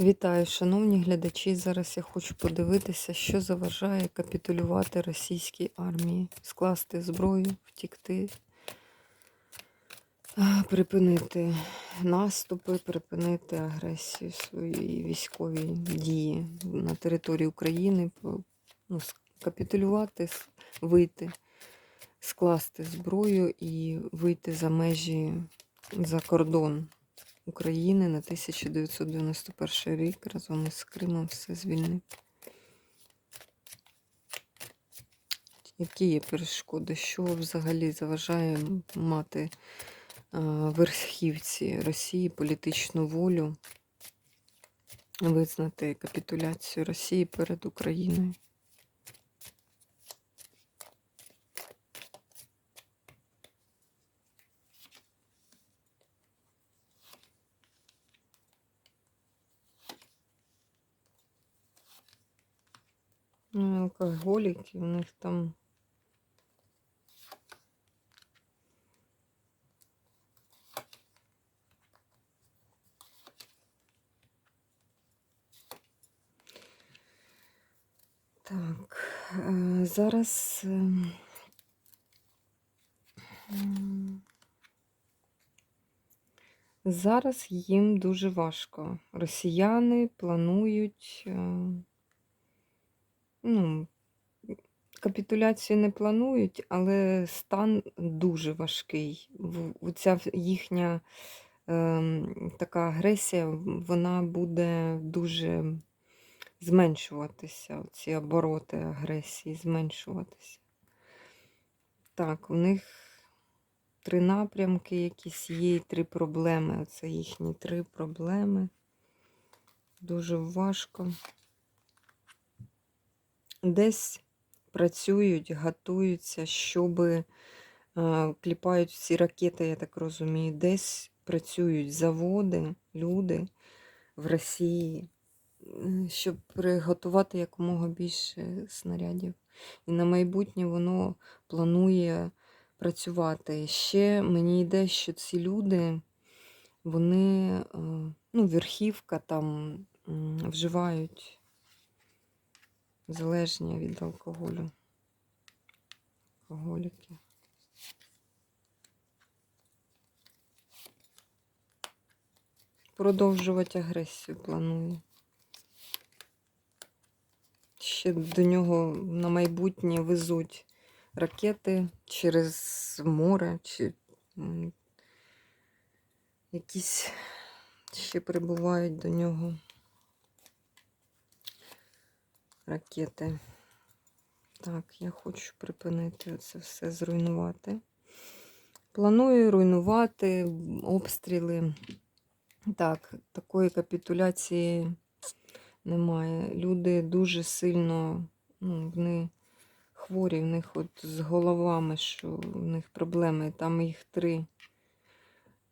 Вітаю, шановні глядачі. Зараз я хочу подивитися, що заважає капітулювати російській армії, скласти зброю, втікти, припинити наступи, припинити агресію свої військові дії на території України, ну, капітулювати, вийти, скласти зброю і вийти за межі за кордон України на 1991 рік разом із Кримом все звільнити. Які є перешкоди? Що взагалі заважає мати верхівці Росії політичну волю визнати капітуляцію Росії перед Україною? Ну, алкоголики, у них там Так, зараз. ем, Зараз їм дуже важко. Росіяни планують, е, ну, капітуляцію не планують, але стан дуже важкий. Оця їхня ем, така агресія, вона буде дуже зменшуватися. Ці обороти агресії зменшуватися. Так, у них три напрямки якісь є, три проблеми. Оце їхні три проблеми. Дуже важко. Десь працюють, готуються, щоб кліпають всі ракети, я так розумію. Десь працюють заводи, люди в Росії, щоб приготувати якомога більше снарядів. І на майбутнє воно планує працювати. Ще мені йде, що ці люди, вони, ну, верхівка там вживають залежні від алкоголю. Алкоголіки. Продовжувати агресію планує. Ще до нього на майбутнє везуть ракети через море, чи якісь ще прибувають до нього ракети. Так, я хочу припинити це все зруйнувати. Планую руйнувати обстріли. Так, такої капітуляції немає. Люди дуже сильно, ну, вони хворі, в них от з головами, що в них проблеми. Там їх три.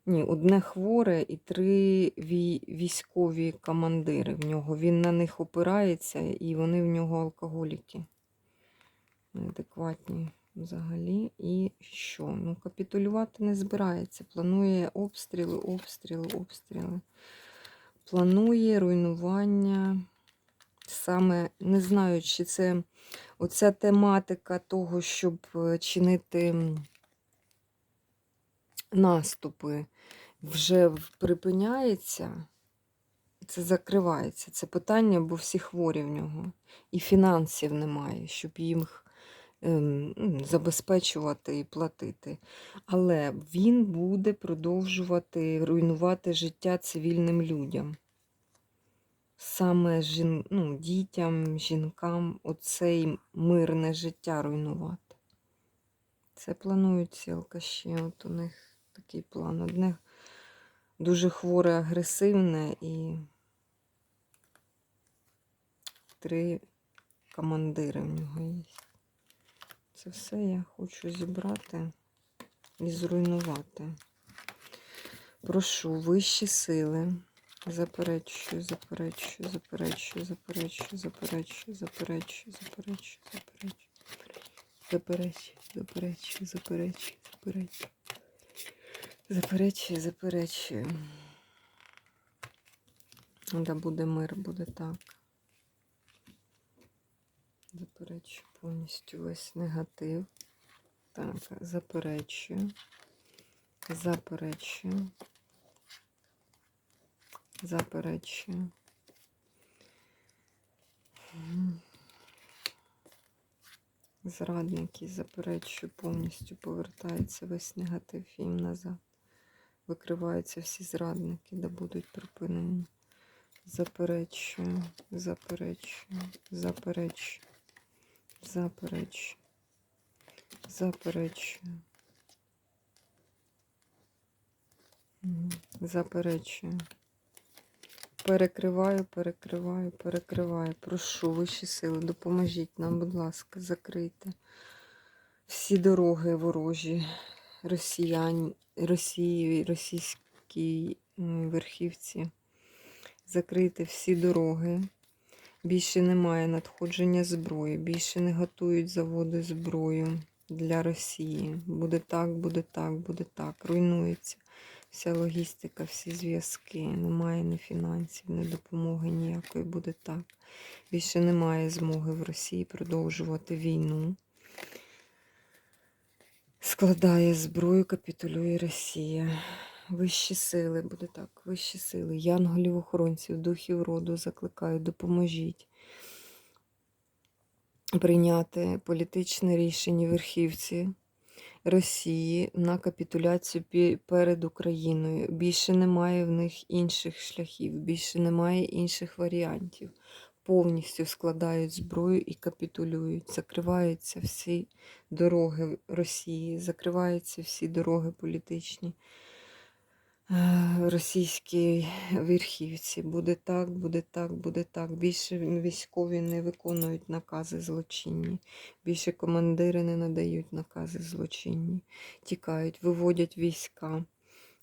Ні, одне хворе і три вій- військові командири в нього. Він на них опирається, і вони в нього алкоголіки. Неадекватні взагалі. І що? Ну, капітулювати не збирається. Планує обстріли, обстріли, обстріли. Планує руйнування. Саме не знаю, чи це оця тематика того, щоб е, чинити наступи, вже припиняється. Це закривається. Це питання, бо всі хворі в нього. І фінансів немає, щоб їм ем, забезпечувати і платити. Але він буде продовжувати руйнувати життя цивільним людям. Саме жін, ну, дітям, жінкам оцей мирне життя руйнувати. Це планують ці алкаші. От у них такий план. Одне дуже хворе, агресивне і три командири в нього є. Це все я хочу зібрати і зруйнувати. Прошу вищі сили. Заперечую, заперечую, заперечую, заперечую, заперечую, заперечую, заперечую, заперечую, заперечую, заперечую, заперечую, заперечую. Заперечую, заперечую. Да буде мир, буде так. Заперечую повністю весь негатив. Так, заперечую. Заперечую. Заперечую. Зрадники, заперечую, повністю повертається весь негатив їм назад. Викриваються всі зрадники, де будуть припинені. Заперечую, заперечую, заперечую, заперечую, заперечую. Заперечую. Перекриваю, перекриваю, перекриваю. Прошу вищі сили, допоможіть нам, будь ласка, закрийте всі дороги ворожі, росіян, Росії, російській верхівці. Закрийте всі дороги. Більше немає надходження зброї, більше не готують заводи зброю для Росії. Буде так, буде так, буде так. Руйнується вся логістика, всі зв'язки. Немає ні фінансів, ні допомоги ніякої. Буде так. Більше немає змоги в Росії продовжувати війну. Складає зброю, капітулює Росія. Вищі сили, буде так, вищі сили, янголів, охоронців, духів роду закликаю, допоможіть прийняти політичне рішення верхівці Росії на капітуляцію перед Україною. Більше немає в них інших шляхів, більше немає інших варіантів. Повністю складають зброю і капітулюють. Закриваються всі дороги Росії, закриваються всі дороги політичні. Е, Російській верхівці. Буде так, буде так, буде так. Більше військові не виконують накази злочинні. Більше командири не надають накази злочинні. Тікають, виводять війська,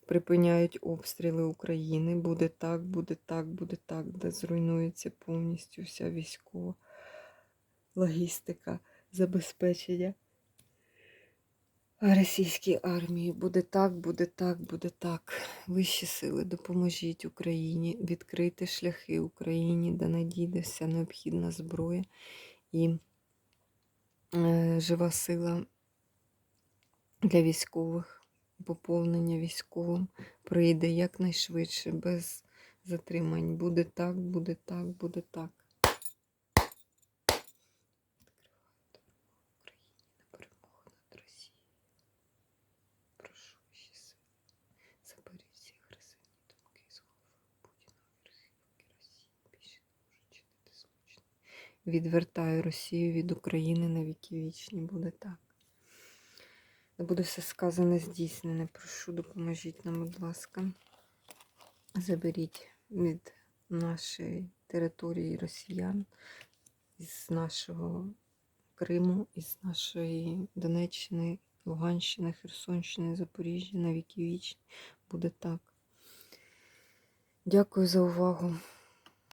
припиняють обстріли України. Буде так, буде так, буде так, де зруйнується повністю вся військова логістика, забезпечення. Російській армії буде так, буде так, буде так. Вищі сили, допоможіть Україні відкрити шляхи Україні, де надійде вся необхідна зброя і е, жива сила для військових, поповнення військовим прийде якнайшвидше, без затримань. Буде так, буде так, буде так. Відвертаю Росію від України на віки вічні. Буде так. Не буде все сказане, здійснене. Прошу, допоможіть нам, будь ласка. Заберіть від нашої території росіян, із нашого Криму, із нашої Донеччини, Луганщини, Херсонщини, Запоріжжя на віки вічні. Буде так. Дякую за увагу.